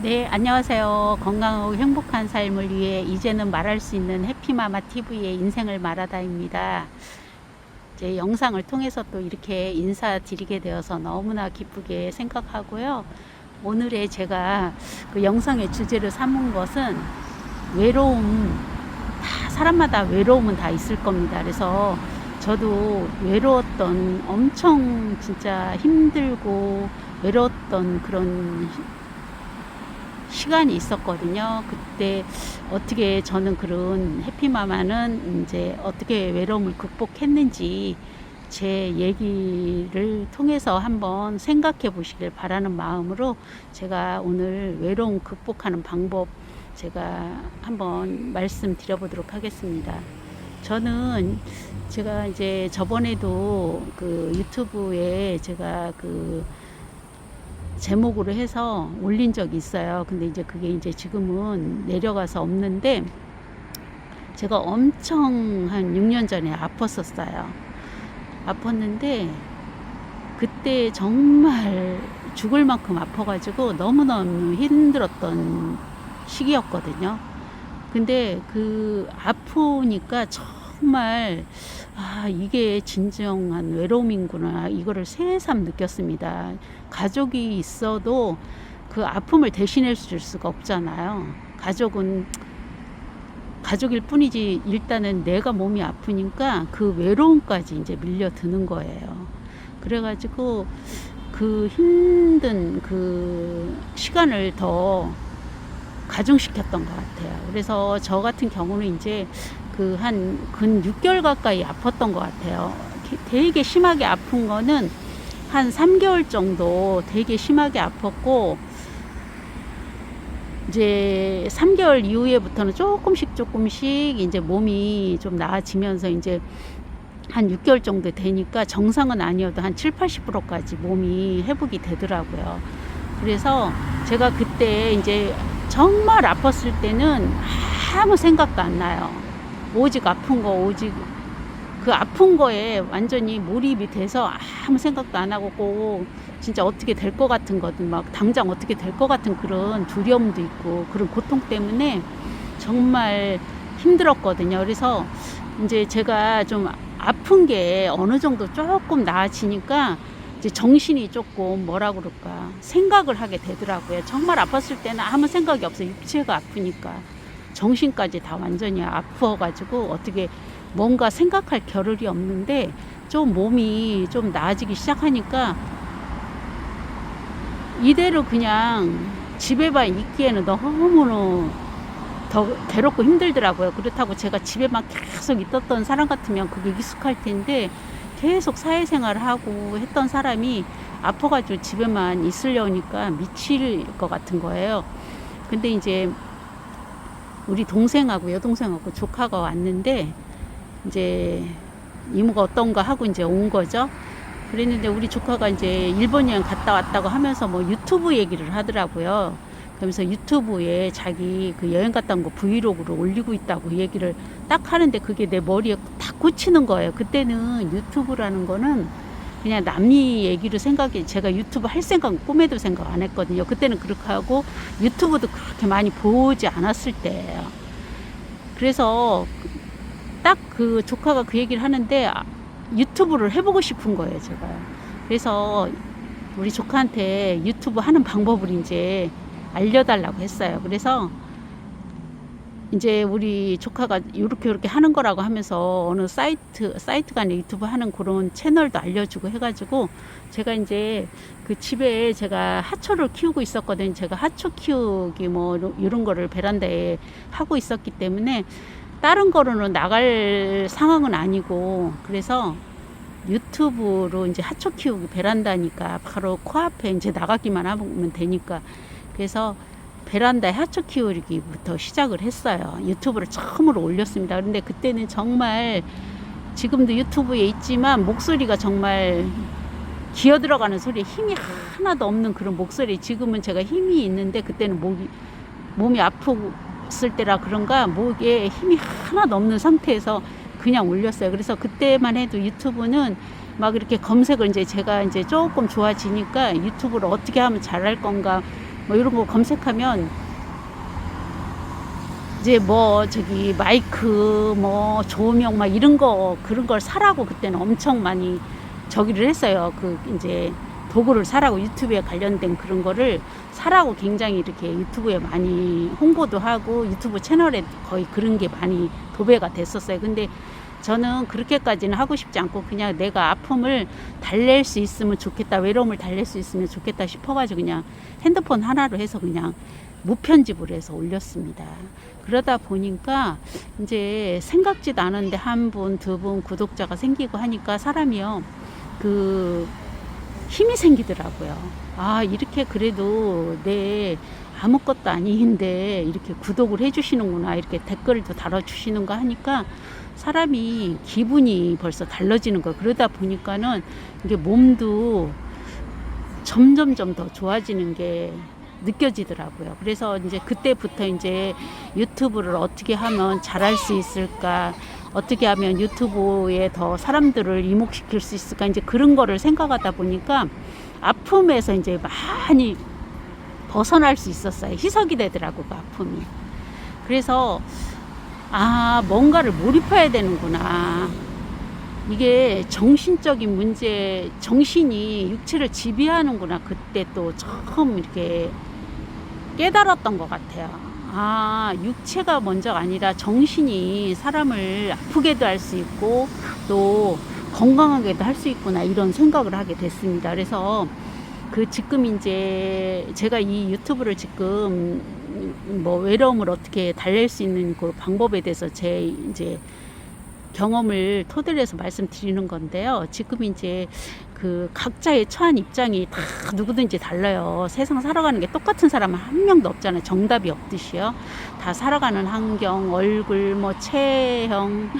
네, 안녕하세요. 건강하고 행복한 삶을 위해 이제는 말할 수 있는 해피마마 TV의 인생을 말하다입니다. 제 영상을 통해서 또 이렇게 인사드리게 되어서 너무나 기쁘게 생각하고요. 오늘의 제가 그 영상의 주제를 삼은 것은 외로움, 다, 사람마다 외로움은 다 있을 겁니다. 그래서 저도 외로웠던 엄청 진짜 힘들고 외로웠던 그런 시간이 있었거든요. 그때 어떻게 저는 그런 해피마마는 이제 어떻게 외로움을 극복했는지 제 얘기를 통해서 한번 생각해 보시길 바라는 마음으로 제가 오늘 외로움 극복하는 방법 제가 한번 말씀드려 보도록 하겠습니다. 저는 제가 이제 저번에도 그 유튜브에 제가 그 제목으로 해서 올린 적이 있어요. 근데 이제 그게 이제 지금은 내려가서 없는데 제가 엄청 한 6년 전에 아팠었어요. 아팠는데 그때 정말 죽을 만큼 아파가지고 너무너무 힘들었던 시기였거든요. 근데 그 아프니까 정말 아, 이게 진정한 외로움이구나. 이거를 새삼 느꼈습니다. 가족이 있어도 그 아픔을 대신해 줄 수가 없잖아요. 가족은 가족일 뿐이지 일단은 내가 몸이 아프니까 그 외로움까지 이제 밀려드는 거예요. 그래가지고 그 힘든 그 시간을 더 가중시켰던 것 같아요. 그래서 저 같은 경우는 이제 그 한 근 6개월 가까이 아팠던 것 같아요. 되게 심하게 아픈 거는 한 3개월 정도 되게 심하게 아팠고 이제 3개월 이후에부터는 조금씩 조금씩 이제 몸이 좀 나아지면서 이제 한 6개월 정도 되니까 정상은 아니어도 한 7, 80%까지 몸이 회복이 되더라고요. 그래서 제가 그때 이제 정말 아팠을 때는 아무 생각도 안 나요. 오직 아픈 거, 오직 그 아픈 거에 완전히 몰입이 돼서 아무 생각도 안 하고 꼭 진짜 어떻게 될 것 같은 거든 막 당장 어떻게 될 것 같은 그런 두려움도 있고 그런 고통 때문에 정말 힘들었거든요. 그래서 이제 제가 좀 아픈 게 어느 정도 조금 나아지니까 이제 정신이 조금 뭐라 그럴까 생각을 하게 되더라고요. 정말 아팠을 때는 아무 생각이 없어요. 육체가 아프니까 정신까지 다 완전히 아프어가지고 어떻게 뭔가 생각할 겨를이 없는데 좀 몸이 좀 나아지기 시작하니까 이대로 그냥 집에만 있기에는 너무너무 더 괴롭고 힘들더라고요. 그렇다고 제가 집에만 계속 있었던 사람 같으면 그게 익숙할 텐데 계속 사회생활을 하고 했던 사람이 아파가지고 집에만 있으려니까 미칠 것 같은 거예요. 근데 이제 우리 동생하고 여동생하고 조카가 왔는데 이제 이모가 어떤가 하고 이제 온 거죠. 그랬는데 우리 조카가 이제 일본 여행 갔다 왔다고 하면서 뭐 유튜브 얘기를 하더라고요. 그러면서 유튜브에 자기 그 여행 갔다 온 거 브이로그로 올리고 있다고 얘기를 딱 하는데 그게 내 머리에 딱 꽂히는 거예요. 그때는 유튜브라는 거는 그냥 남이 얘기를 생각해 제가 유튜브 할 생각 꿈에도 생각 안 했거든요. 그때는 그렇게 하고 유튜브도 그렇게 많이 보지 않았을 때예요. 그래서 딱 그 조카가 그 얘기를 하는데 아, 유튜브를 해보고 싶은 거예요, 제가. 그래서 우리 조카한테 유튜브 하는 방법을 이제 알려달라고 했어요. 그래서 이제 우리 조카가 이렇게 이렇게 하는 거라고 하면서 어느 사이트 사이트가 아니라 유튜브 하는 그런 채널도 알려주고 해가지고 제가 이제 그 집에 제가 하초를 키우고 있었거든요. 제가 하초 키우기 뭐 이런 거를 베란다에 하고 있었기 때문에 다른 거로는 나갈 상황은 아니고 그래서 유튜브로 이제 하초 키우기 베란다니까 바로 코앞에 이제 나가기만 하면 되니까 그래서 베란다에 하초 키우기부터 시작을 했어요. 유튜브를 처음으로 올렸습니다. 그런데 그때는 정말 지금도 유튜브에 있지만 목소리가 정말 기어 들어가는 소리에 힘이 하나도 없는 그런 목소리. 지금은 제가 힘이 있는데 그때는 목이 몸이 아팠을 때라 그런가 목에 힘이 하나도 없는 상태에서 그냥 올렸어요. 그래서 그때만 해도 유튜브는 막 이렇게 검색을 이제 제가 이제 조금 좋아지니까 유튜브를 어떻게 하면 잘할 건가 뭐 이런 거 검색하면 이제 뭐 저기 마이크 뭐 조명 막 이런 거 그런 걸 사라고 그때는 엄청 많이 저기를 했어요. 그 이제 도구를 사라고 유튜브에 관련된 그런 거를 사라고 굉장히 이렇게 유튜브에 많이 홍보도 하고 유튜브 채널에 거의 그런 게 많이 도배가 됐었어요. 근데 저는 그렇게까지는 하고 싶지 않고 그냥 내가 아픔을 달랠 수 있으면 좋겠다, 외로움을 달랠 수 있으면 좋겠다 싶어가지고 그냥 핸드폰 하나로 해서 그냥 무편집으로 해서 올렸습니다. 그러다 보니까 이제 생각지도 않은데 한 분, 두 분 구독자가 생기고 하니까 사람이요. 그 힘이 생기더라고요. 아, 이렇게 그래도 내 아무것도 아닌데 이렇게 구독을 해주시는구나. 이렇게 댓글도 달아주시는가 하니까 사람이 기분이 벌써 달라지는 거. 그러다 보니까는 이게 몸도 점점점 더 좋아지는 게 느껴지더라고요. 그래서 이제 그때부터 이제 유튜브를 어떻게 하면 잘할 수 있을까, 어떻게 하면 유튜브에 더 사람들을 이목시킬 수 있을까, 이제 그런 거를 생각하다 보니까 아픔에서 이제 많이 벗어날 수 있었어요. 희석이 되더라고, 그 아픔이. 그래서, 아, 뭔가를 몰입해야 되는구나. 이게 정신적인 문제, 정신이 육체를 지배하는구나. 그때 또 처음 이렇게 깨달았던 것 같아요. 아, 육체가 먼저가 아니라 정신이 사람을 아프게도 할 수 있고 또 건강하게도 할 수 있구나. 이런 생각을 하게 됐습니다. 그래서 그 지금 이제 제가 이 유튜브를 지금 뭐 외로움을 어떻게 달랠 수 있는 그 방법에 대해서 제 이제 경험을 토대로 해서 말씀드리는 건데요. 지금 이제 그 각자의 처한 입장이 다 누구든지 달라요. 세상 살아가는 게 똑같은 사람은 한 명도 없잖아요. 정답이 없듯이요. 다 살아가는 환경, 얼굴, 뭐 체형,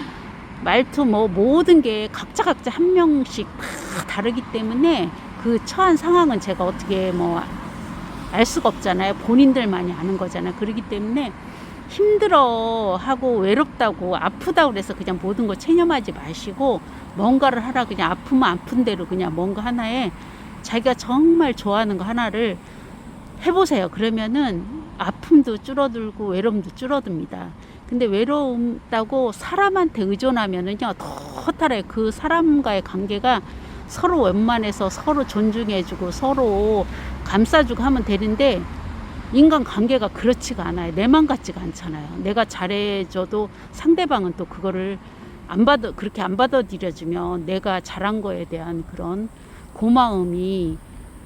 말투 뭐 모든 게 각자 각자 한 명씩 다 다르기 때문에 그 처한 상황은 제가 어떻게 뭐 알 수가 없잖아요. 본인들만이 아는 거잖아요. 그렇기 때문에 힘들어 하고 외롭다고 아프다고 그래서 그냥 모든 거 체념하지 마시고 뭔가를 하라 그냥 아프면 아픈 대로 그냥 뭔가 하나에 자기가 정말 좋아하는 거 하나를 해보세요. 그러면은 아픔도 줄어들고 외로움도 줄어듭니다. 근데 외롭다고 사람한테 의존하면은요, 토탈하게 그 사람과의 관계가 서로 원만해서 서로 존중해주고 서로 감싸주고 하면 되는데 인간 관계가 그렇지가 않아요. 내 맘 같지가 않잖아요. 내가 잘해줘도 상대방은 또 그거를 안 받아, 그렇게 안 받아들여주면 내가 잘한 거에 대한 그런 고마움이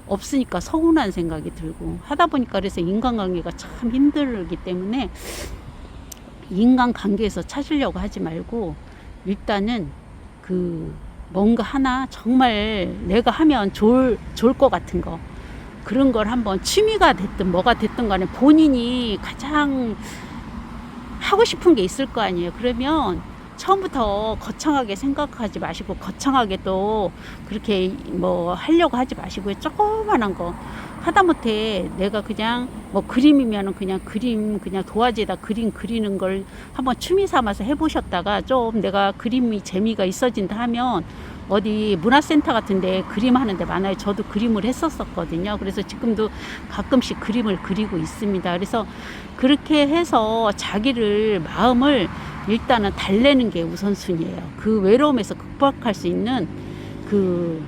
없으니까 서운한 생각이 들고 하다 보니까 그래서 인간관계가 참 힘들기 때문에 인간관계에서 찾으려고 하지 말고 일단은 그 뭔가 하나 정말 내가 하면 좋을, 좋을 것 같은 거 그런 걸 한번 취미가 됐든 뭐가 됐든 간에 본인이 가장 하고 싶은 게 있을 거 아니에요. 그러면 처음부터 거창하게 생각하지 마시고 거창하게 또 그렇게 뭐 하려고 하지 마시고 조그만한 거 하다못해 내가 그냥 뭐 그림이면은 그냥 그림 그냥 도화지에다 그림 그리는 걸 한번 취미 삼아서 해보셨다가 좀 내가 그림이 재미가 있어진다 하면 어디 문화센터 같은데 그림 하는데 많아요. 저도 그림을 했었었거든요. 그래서 지금도 가끔씩 그림을 그리고 있습니다. 그래서 그렇게 해서 자기를 마음을 일단은 달래는 게 우선순위예요. 그 외로움에서 극복할 수 있는 그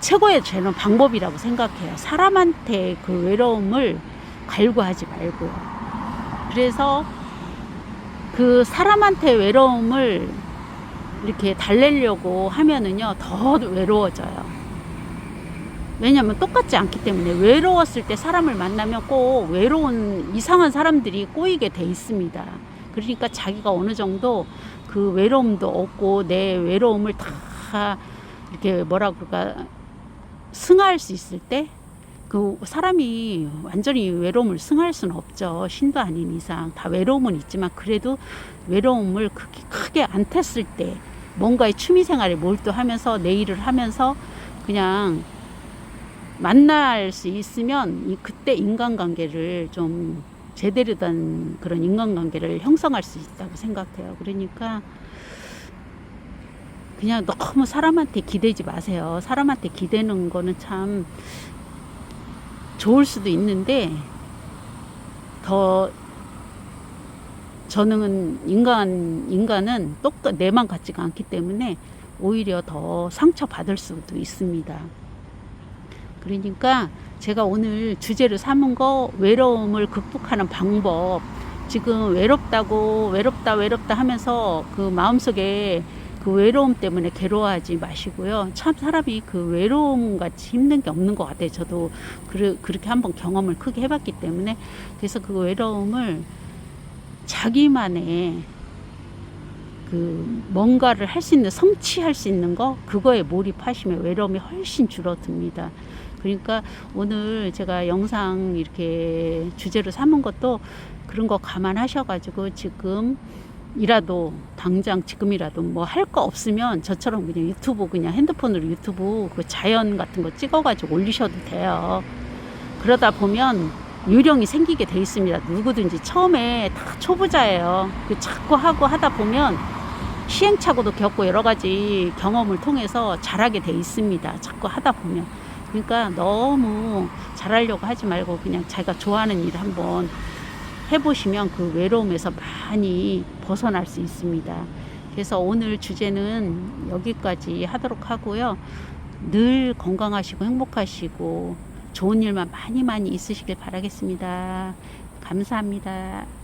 최고의 저는 방법이라고 생각해요. 사람한테 그 외로움을 갈구하지 말고요. 그래서 그 사람한테 외로움을 이렇게 달래려고 하면은요, 더 외로워져요. 왜냐면 똑같지 않기 때문에 외로웠을 때 사람을 만나면 꼭 외로운 이상한 사람들이 꼬이게 돼 있습니다. 그러니까 자기가 어느 정도 그 외로움도 없고 내 외로움을 다 이렇게 뭐라 그럴까 승화할 수 있을 때 그 사람이 완전히 외로움을 승화할 수는 없죠. 신도 아닌 이상 다 외로움은 있지만 그래도 외로움을 크게, 크게 안 탔을 때 뭔가의 취미 생활에 몰두하면서 내 일을 하면서 그냥 만날 수 있으면 이 그때 인간관계를 좀 제대로 된 그런 인간관계를 형성할 수 있다고 생각해요. 그러니까 그냥 너무 사람한테 기대지 마세요. 사람한테 기대는 거는 참 좋을 수도 있는데 더 저는 인간 인간은 똑같 내만 같지가 않기 때문에 오히려 더 상처 받을 수도 있습니다. 그러니까 제가 오늘 주제를 삼은 거 외로움을 극복하는 방법. 지금 외롭다고 외롭다 외롭다 하면서 그 마음속에 그 외로움 때문에 괴로워하지 마시고요. 참 사람이 그 외로움 같이 힘든 게 없는 것 같아요. 저도 그르, 그렇게 한번 경험을 크게 해봤기 때문에 그래서 그 외로움을 자기만의 그 뭔가를 할 수 있는 성취할 수 있는 거 그거에 몰입하시면 외로움이 훨씬 줄어듭니다. 그러니까 오늘 제가 영상 이렇게 주제로 삼은 것도 그런 거 감안하셔가지고 지금 이라도 당장 지금이라도 뭐 할 거 없으면 저처럼 그냥 유튜브 그냥 핸드폰으로 유튜브 그 자연 같은 거 찍어가지고 올리셔도 돼요. 그러다 보면 요령이 생기게 돼 있습니다. 누구든지 처음에 다 초보자예요. 그 자꾸 하고 하다 보면 시행착오도 겪고 여러 가지 경험을 통해서 잘하게 돼 있습니다. 자꾸 하다 보면. 그러니까 너무 잘하려고 하지 말고 그냥 자기가 좋아하는 일 한번 해보시면 그 외로움에서 많이 벗어날 수 있습니다. 그래서 오늘 주제는 여기까지 하도록 하고요. 늘 건강하시고 행복하시고 좋은 일만 많이 많이 있으시길 바라겠습니다. 감사합니다.